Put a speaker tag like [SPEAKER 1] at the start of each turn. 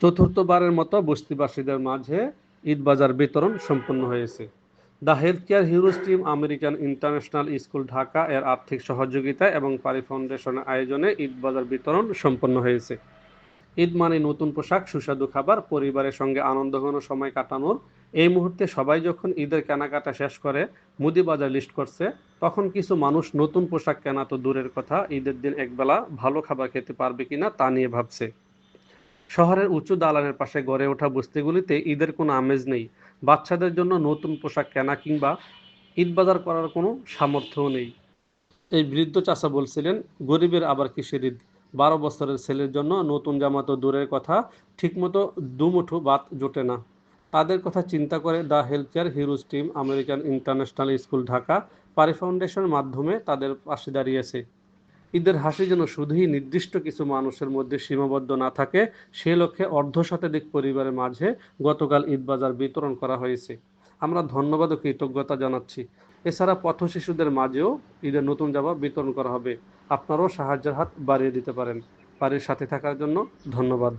[SPEAKER 1] চতুর্থবারের মতো বস্তিবাসীদের মাঝে ঈদ বাজার বিতরণ সম্পন্ন হয়েছে। The health care heroes team American international school Dhaka এর আর্থিক সহযোগিতা এবং পারি ফাউন্ডেশনের আয়োজনে ঈদ বাজার বিতরণ সম্পন্ন হয়েছে। ঈদ মানে নতুন পোশাক, সুস্বাদু খাবার, পরিবারের সঙ্গে আনন্দঘন সময় কাটানোর। এই মুহূর্তে সবাই যখন ঈদের কেনাকাটা শেষ করে, মুদি বাজার লিস্ট করছে, তখন কিছু মানুষ নতুন পোশাক কেনা তো দূরের কথা, ঈদের দিন একবেলা ভালো খাবার খেতে পারবে কিনা তা নিয়ে ভাবছে। শহরের উঁচু দালানের পাশে গড়ে ওঠা বস্তিগুলিতে ঈদের কোনো আমেজ নেই। বাচ্চাদের জন্য নতুন পোশাক কেনা কিংবা ঈদ বাজার করার কোনো সামর্থ্যও নেই। এই বৃদ্ধ চাচা বলছিলেন, গরিবের আবার কিসের ঈদ? বারো বছরের ছেলের জন্য নতুন জামা তো দূরের কথা, ঠিকমতো দুমুঠো ভাত জোটে না। তাদের কথা চিন্তা করে the health care heroes team American international school Dhaka পারি ফাউন্ডেশনের মাধ্যমে তাদের পাশে দাঁড়িয়েছে। ঈদের হাসি যেন শুধুই নির্দিষ্ট কিছু মানুষের মধ্যে সীমাবদ্ধ না থাকে, সে লক্ষ্যে অর্ধ শতাধিক পরিবারের মাঝে গতকাল ঈদ বাজার বিতরণ করা হয়েছে। আমরা ধন্যবাদ ও কৃতজ্ঞতা জানাচ্ছি। এছাড়া পথ শিশুদের মাঝেও ঈদের নতুন জামা বিতরণ করা হবে। আপনারাও সাহায্যের হাত বাড়িয়ে দিতে পারেন। বাড়ির সাথে থাকার জন্য ধন্যবাদ।